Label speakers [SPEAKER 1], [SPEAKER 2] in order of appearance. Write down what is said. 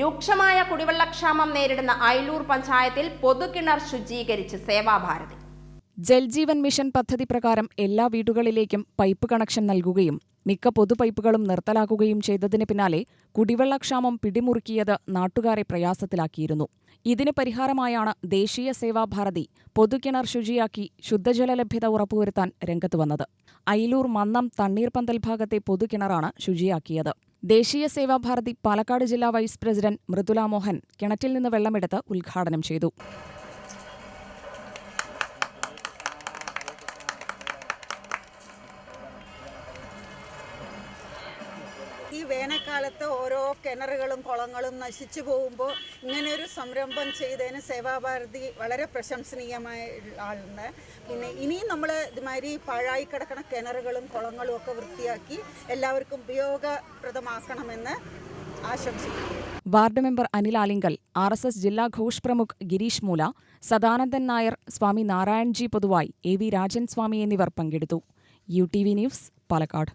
[SPEAKER 1] രൂക്ഷമായ കുടിവെള്ളക്ഷാമം നേരിടുന്ന അയലൂർ പഞ്ചായത്തിൽ പൊതുകിണർ ശുചീകരിച്ച് സേവാഭാരതി.
[SPEAKER 2] ജൽജീവൻ മിഷൻ പദ്ധതി പ്രകാരം എല്ലാ വീടുകളിലേക്കും പൈപ്പ് കണക്ഷൻ നൽകുകയും മിക്ക പൊതുപൈപ്പുകളും നിർത്തലാക്കുകയും ചെയ്തതിന് പിന്നാലെ കുടിവെള്ളക്ഷാമം പിടിമുറുക്കിയത് നാട്ടുകാരെ പ്രയാസത്തിലാക്കിയിരുന്നു. ഇതിന് പരിഹാരമായാണ് ദേശീയ സേവാഭാരതി പൊതുകിണർ ശുചിയാക്കി ശുദ്ധജല ലഭ്യത ഉറപ്പുവരുത്താൻ രംഗത്ത് വന്നത്. അയിലൂർ മന്നം തണ്ണീർപന്തൽ ഭാഗത്തെ പൊതുകിണറാണ് ശുചിയാക്കിയത്. ദേശീയ സേവാഭാരതി പാലക്കാട് ജില്ലാ വൈസ് പ്രസിഡന്റ് മൃദുല മോഹൻ കിണറ്റിൽ നിന്ന് വെള്ളമെടുത്ത് ഉദ്ഘാടനം ചെയ്തു
[SPEAKER 3] ഈ വേനൽക്കാലത്ത് ഓരോ കിണറുകളും കുളങ്ങളും നശിച്ചു പോകുമ്പോൾ ഇങ്ങനെയൊരു സംരംഭം ചെയ്തതിന് സേവാഭാരതി വളരെ പ്രശംസനീയമായ ആളുണ്ട് പിന്നെ ഇനിയും നമ്മൾ ഇതുമാതിരി പാഴായി കിടക്കുന്ന കിണറുകളും കുളങ്ങളും ഒക്കെ വൃത്തിയാക്കി എല്ലാവർക്കും ഉപയോഗപ്രദമാക്കണമെന്ന് ആശംസിക്കുന്നു.
[SPEAKER 2] Ward member Anil Alinkal R S S ജില്ലാ ഘോഷ് പ്രമുഖ് ഗിരീഷ് മൂല സദാനന്ദൻ നായർ സ്വാമി നാരായൺജി പൊതുവായി എ വി രാജൻ സ്വാമി എന്നിവർ പങ്കെടുത്തു. U T V news Palakkad.